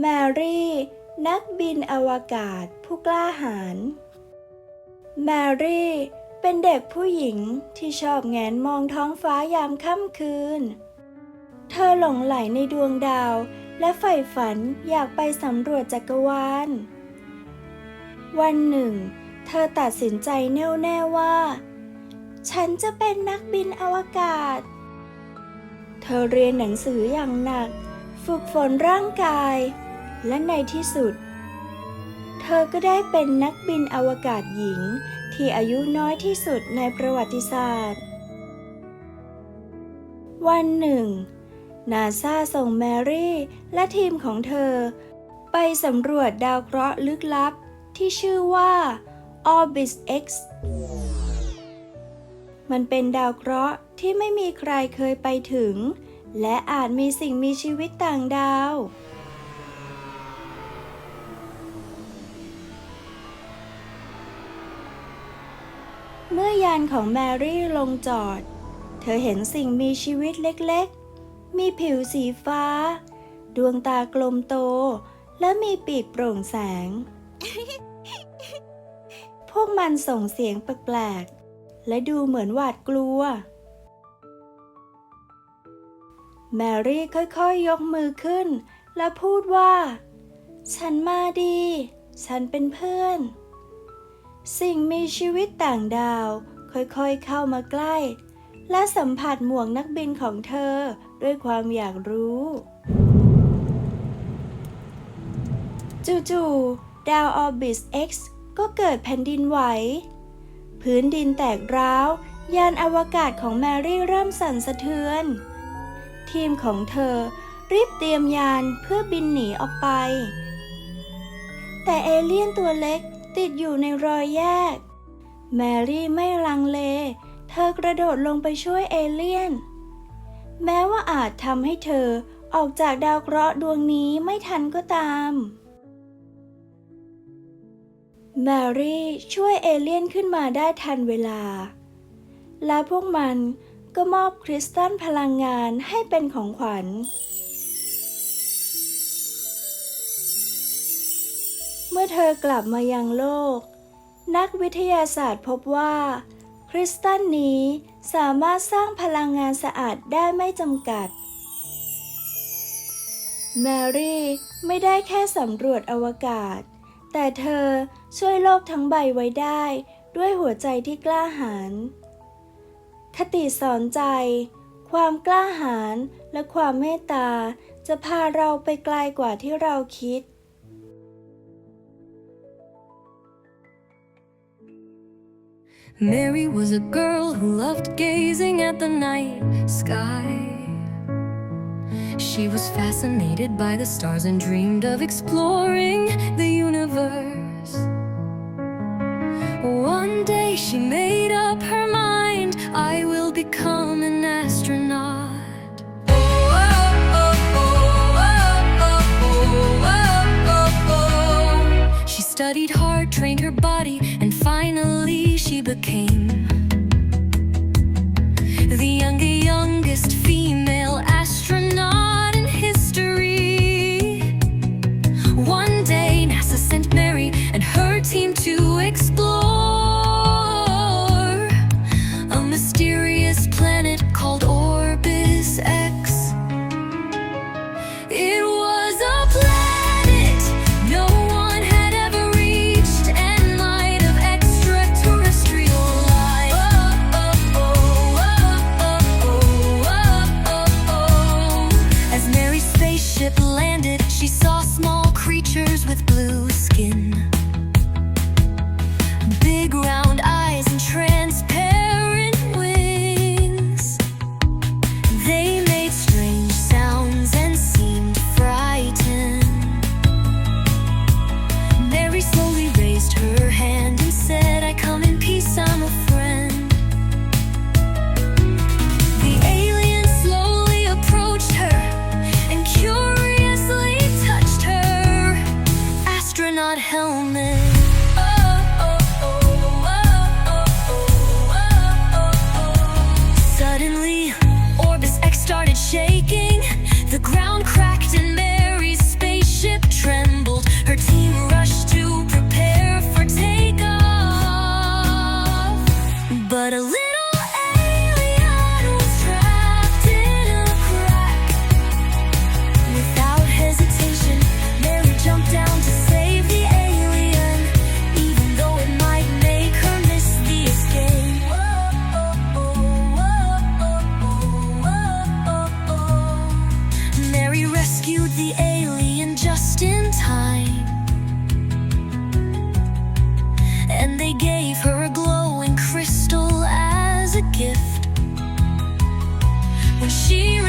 แมรี่ นักบินอวกาศผู้กล้าหาญ แมรี่ เป็นเด็กผู้หญิงที่ชอบแงนมองท้องฟ้ายามค่ำคืน เธอหลงไหลในดวงดาว และใฝ่ฝันอยากไปสำรวจจักรวาล วันหนึ่ง เธอตัดสินใจแน่วแน่ว่า ฉันจะเป็นนักบินอวกาศ เธอเรียนหนังสืออย่างหนักฝึกฝนร่างกาย และในที่สุด เธอก็ได้เป็นนักบินอวกาศหญิงที่อายุน้อยที่สุดในประวัติศาสตร์ วันหนึ่ง นาซาส่งแมรี่และทีมของเธอ ไปสำรวจดาวเคราะห์ลึกลับที่ชื่อว่า Orbis X มันเป็นดาวเคราะห์ที่ไม่มีใครเคยไปถึง และอาจมีสิ่งมีชีวิตต่างดาว มื่อยานของแมรี่ลงจอด เธอเห็นสิ่งมีชีวิตเล็กๆ มีผิวสีฟ้า ดวงตากลมโต และมีปีกโปร่งแสง พวกมันส่งเสียงแปลกๆ และดูเหมือนหวาดกลัว แมรี่ค่อยๆ ยกมือขึ้น และพูดว่า ฉันมาดี ฉันเป็นเพื่อน สิ่งมีชีวิตต่างดาว ค่อยๆเข้ามาใกล้ และสัมผัสหมวกนักบินของเธอด้วยความอยากรู้ จู่ๆดาวออร์บิส X ก็เกิดแผ่นดินไหว พื้นดินแตกร้าว ยานอวกาศของแมรี่เริ่มสั่นสะเทือน ทีมของเธอรีบเตรียมยานเพื่อบินหนีออกไป แต่เอเลี่ยนตัวเล็ก ติดอยู่ในรอยแยก แมรี่ไม่ลังเล เธอกระโดดลงไปช่วยเอเลี่ยน แม้ว่าอาจทำให้เธอออกจากดาวเคราะห์ดวงนี้ไม่ทันก็ตาม แมรี่ช่วยเอเลี่ยนขึ้นมาได้ทันเวลา และพวกมันก็มอบคริสตัลพลังงานให้เป็นของขวัญ มื่อเธอกลับมายังโลก นักวิทยาศาสตร์พบว่า คริสตัลนี้สามารถสร้างพลังงานสะอาดได้ไม่จำกัด แมรี่ไม่ได้แค่สำรวจอวกาศ แต่เธอช่วยโลกทั้งใบไว้ได้ด้วยหัวใจที่กล้าหาญคติสอนใจ ความกล้าหาญและความเมตตาจะพาเราไปไกลกว่าที่เราคิด Mary was a girl who loved gazing at the night sky. She was fascinated by the stars and dreamed of exploring the universe. One day she made up her mind I will become an astronaut.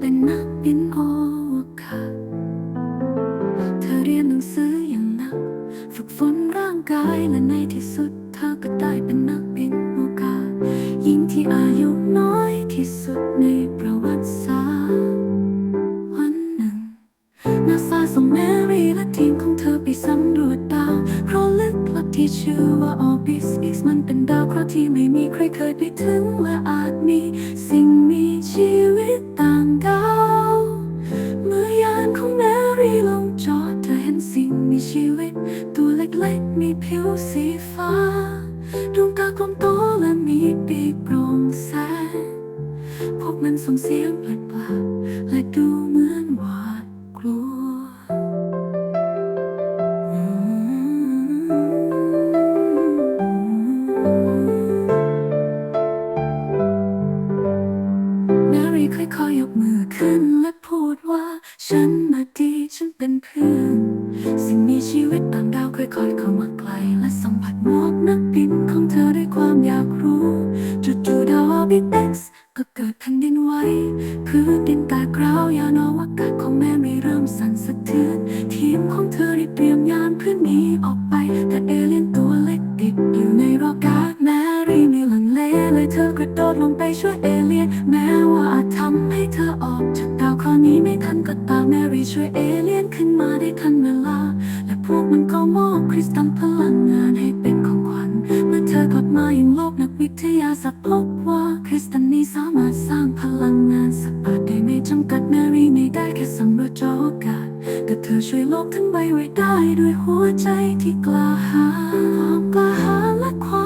เป็นนักบินอวกาศเธอเรียนหนังสืออย่างหนัก ฝึกฝนร่างกายและในที่สุด เธอก็ได้เป็นนักบินอวกาศหญิงที่อายุน้อยที่สุดในประวัติศาสตร์วันหนึ่งนาซาส่งแมรี่และทีมของเธอไปสำรวจดาวเพราะลึกลับที่ชื่อว่าออร์บิสอิกมันเป็นดาวเคราะห์ที่ไม่มีใครเคยไปถึงและอาจมีสิ่งมีชีวิต ชีวิต ตัวเล็กๆ มีผิวสีฟ้า ดวงตากลมโตและมีปีกโปร่งแสงพวกมันส่งเสียงแปลกๆและดูเหมือนว่า เลียนแม้ว่าอาจทำให้เธอออกจากดาวเคราะห์นี้ไม่ทันก็ตามแมรี่ช่วยเอเลี่ยนขึ้นมาได้ทันเวลา และพวกมันก็มอบคริสตัลพลังงานให้เป็นของขวัญ เมื่อเธอกลับมายังโลกนักวิทยาศาสตร์พบว่าคริสตัลนี้สามารถสร้างพลังงานสัตว์ป่าได้ไม่จำกัดแมรี่ไม่ได้แค่สำรวจจออากาศแต่เธอช่วยโลกทั้งใบไว้ได้ด้วยหัวใจที่กล้าหาญความกล้าหาญ